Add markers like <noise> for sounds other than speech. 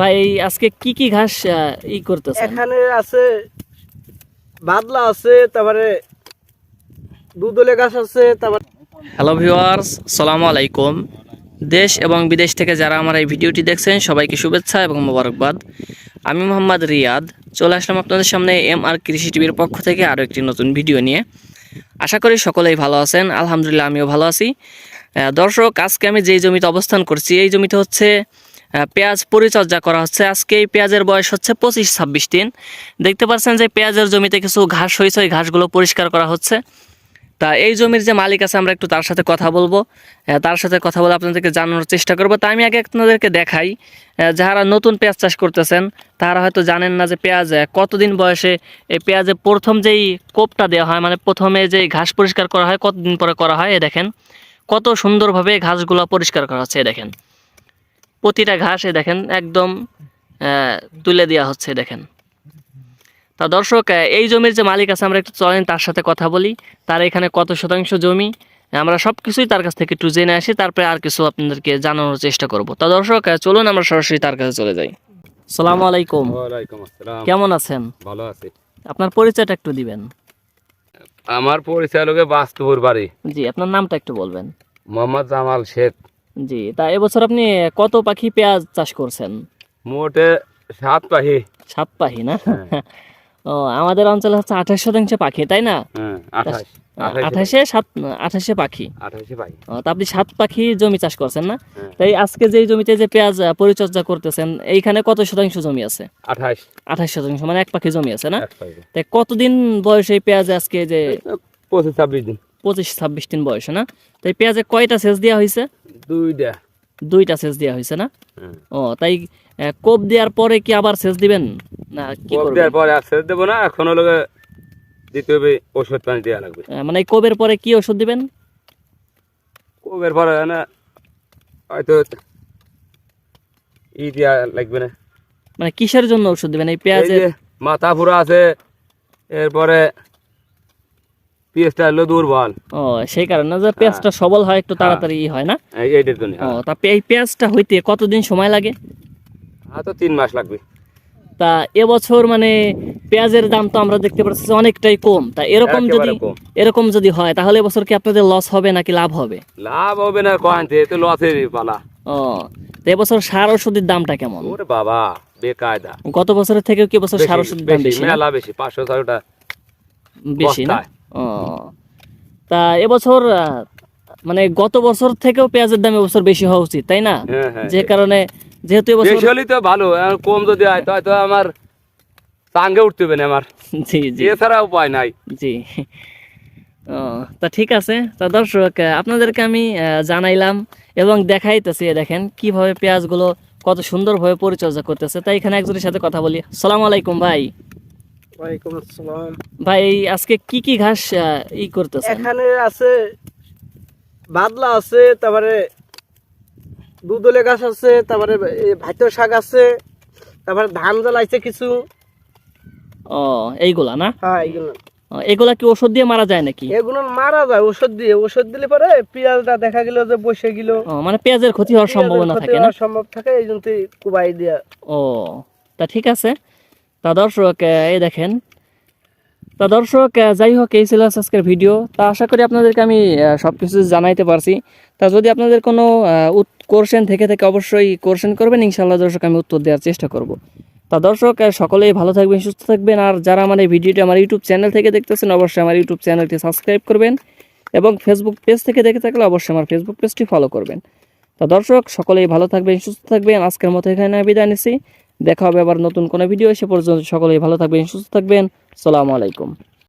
ভাই আজকে কি কি ঘাস ই করতেছেন? এখানে আছে বাদলা আছে তারপরে দুদলে গাছ আছে তারপর হ্যালো ভিউয়ার্স সালামু আলাইকুম। দেশ এবং বিদেশ থেকে যারা আমার এই ভিডিওটি দেখছেন সবাইকে শুভেচ্ছা এবং মোবারকবাদ। আমি মোহাম্মদ রিয়াদ। চলে আসলাম আপনাদের সামনে এম আর কৃষি টিভির পক্ষ থেকে আরও একটি নতুন ভিডিও নিয়ে। আশা করি সকলেই ভালো আছেন আলহামদুলিল্লাহ আমিও ভালো আছি। আহ, দর্শক আজকে আমি যেই জমিতে অবস্থান করছি এই জমিতে হচ্ছে পেঁয়াজ পরিচর্যা করা হচ্ছে। আজকে এই পেঁয়াজের বয়স হচ্ছে পঁচিশ ছাব্বিশ দিন। দেখতে পাচ্ছেন যে পেঁয়াজের জমিতে কিছু ঘাস হয়েছে, ওই ঘাসগুলো পরিষ্কার করা হচ্ছে। তা এই জমির যে মালিক আছে, আমরা একটু তার সাথে কথা বলব। তার সাথে কথা বলে আপনাদেরকে জানানোর চেষ্টা করব। তা আমি আগে আপনাদেরকে দেখাই যারা নতুন পেঁয়াজ চাষ করতেছেন তারা হয়তো জানেন না যে পেঁয়াজ কতদিন বয়সে এই পেঁয়াজে প্রথম যেই কোপটা দেওয়া হয় মানে প্রথমে যে ঘাস পরিষ্কার করা হয়, কতদিন পরে করা হয়, এ দেখেন। কত সুন্দরভাবে ঘাসগুলো পরিষ্কার করা হচ্ছে দেখেন। প্রতিটা ঘাস দেখেন একদম তুলে দেওয়া হচ্ছে দেখেন। তা দর্শক এই জমির যে মালিক আছে আমরা একটু চলেন তার সাথে কথা বলি। তার এখানে কত শতাংশ জমি আমরা সব কিছুই তার কাছ থেকে একটু জেনে আসি তারপরে আর কিছু আপনাদেরকে জানানোর চেষ্টা করব। তা দর্শক চলুন আমরা সরাসরি তার কাছে চলে যাই। সালামু আলাইকুম। কেমন আছেন? ভালো আছি। আপনার পরিচয়টা একটু দিবেন। আমার পরিচয় লোকে বাস্তুপুর বাড়ি। জি আপনার নামটা একটু বলবেন। মোহাম্মদ জামাল শেখ। জি তা এবছর আপনি কত পাখি পেঁয়াজ চাষ করছেন? মোটে সাত পাহি সাত পাখি না? <laughs> ও আমাদের অঞ্চলে হচ্ছে আঠাশ শতাংশ পাখি তাই না? হ্যাঁ আঠাশে। সাত আঠাশে পাখি। ও, তা আপনি সাত পাখি জমি চাষ করছেন না? হ্যাঁ। তাই আজকে যে জমিতে যে পেঁয়াজ পরিচর্যা করতেছেন এইখানে কত শতাংশ জমি আছে? আঠাশ। আঠাশ শতাংশ মানে এক পাখি জমি আছে না? তাই কতদিন বয়সে এই পেঁয়াজ আজকে যে পঁচিশ ছাব্বিশ দিন। পঁচিশ ছাব্বিশ দিন বয়সে না? তাই পেঁয়াজে কয়টা সেচ দেওয়া হয়েছে দুইটা। দুইটা সেচ দেওয়া হয়েছে না? হ্যাঁ। ও তাই কোপ দেওয়ার পরে কি আবার সেচ দিবেন? না কি কোপ দেওয়ার পরে আর সেচ দেবো না এখন দিতে হবে ওষুধ পানি দেওয়া লাগবে। মানে কোবের পরে কি ওষুধ দিবেন? কোপের পরে না হয়তো ই দেওয়া লাগবে না। মানে কিসের জন্য ওষুধ দিবেন? এই এই পেঁয়াজের? মাথা ফুরা আছে এরপরে পেঁয়াজটা হলো দুর্বল। ও সেই কারণে যে পেঁয়াজটা সবল হয় একটু তাড়াতাড়ি ই হয় না? এইটার জন্য ও তা এই পেঁয়াজটা হইতে কতদিন সময় লাগে? হয়তো তিন মাস লাগবে। তা এবছর মানে পেঁয়াজের দাম তো আমরা দেখতে পাচ্ছি অনেকটাই কম। তা এরকম যদি এরকম যদি হয় তাহলে এবছর কি আপনাদের লস হবে নাকি লাভ হবে? লাভ হবে না কয়েনতে তো লসের পালা। ও তো এবছর সার ওষুধের দামটা কেমন? ওরে বাবা বেকায়দা। গত বছরের থেকে কি বছর সার ওষুধের দাম বেশি? মেলা বেশি পাঁচশো ছয়টা বেশি না। ও। তা এবছর মানে গত বছর থেকেও পেঁয়াজের দাম এবছর বেশি হওয়া উচিত তাই না? হ্যাঁ হ্যাঁ যে কারণে যেহেতু এবছর বেশি হলেই তো ভালো কম যদি হয় তো আমার টাঙ্গে উঠতে হবে না আমার। <laughs> জি জি। এছাড়া উপায় নাই। জি। ও তা ঠিক আছে। তা দর্শক আপনাদেরকে আমি জানাইলাম এবং দেখাইতেছি দেখেন কীভাবে পেঁয়াজগুলো কত সুন্দরভাবে পরিচর্যা করতেছে। তাই এখানে একজনের সাথে কথা বলি। সালাম আলাইকুম ভাই। ওয়ালাইকুম আসসালাম। ভাই আজকে কি কি ঘাস ই করতেছে এখানে আছে বাদলা আছে তারপরে দুদলে গাছ আছে তারপরে ভাইতো শাক আছে তারপরে ধান জ্বালাইছে কিছু। ও এইগুলা না? হ্যাঁ এইগুলো। এগুলা কি ওষুধ দিয়ে মারা যায় নাকি? এগুলো মারা যায় ওষুধ দিয়ে। ওষুধ দিলে পরে পেঁয়াজটা দেখা গেল যে বসে গেল। মানে পেঁয়াজের ক্ষতি হওয়ার সম্ভাবনা থাকে না? সম্ভব থাকে এই জন্য কুবাই দিয়া। ও তা ঠিক আছে। তা দর্শক এই দেখেন। তা দর্শক যাই হোক, এই ছিল আজকের ভিডিও। তা আশা করি আপনাদেরকে আমি সব কিছু জানাইতে পারছি। তা যদি আপনাদের কোনো কোশ্চেন থেকে থেকে, অবশ্যই কোশ্চেন করবেন। ইনশাল্লাহ দর্শক, আমি উত্তর দেওয়ার চেষ্টা করব। তা দর্শক সকলেই ভালো থাকবেন, সুস্থ থাকবেন। আর যারা আমার এই ভিডিওটি আমার ইউটিউব চ্যানেল থেকে দেখতেছেন, অবশ্যই আমার ইউটিউব চ্যানেলটি সাবস্ক্রাইব করবেন এবং ফেসবুক পেজ থেকে দেখে থাকলে অবশ্যই আমার ফেসবুক পেজটি ফলো করবেন। তা দর্শক, সকলেই ভালো থাকবেন, সুস্থ থাকবেন। আজকের মতো এখানে বিদায় নিচ্ছি। দেখা হবে আবার নতুন কোনো ভিডিও এসে পর্যন্ত সকলেই ভালো থাকবেন, সুস্থ থাকবেন। সালামু আলাইকুম।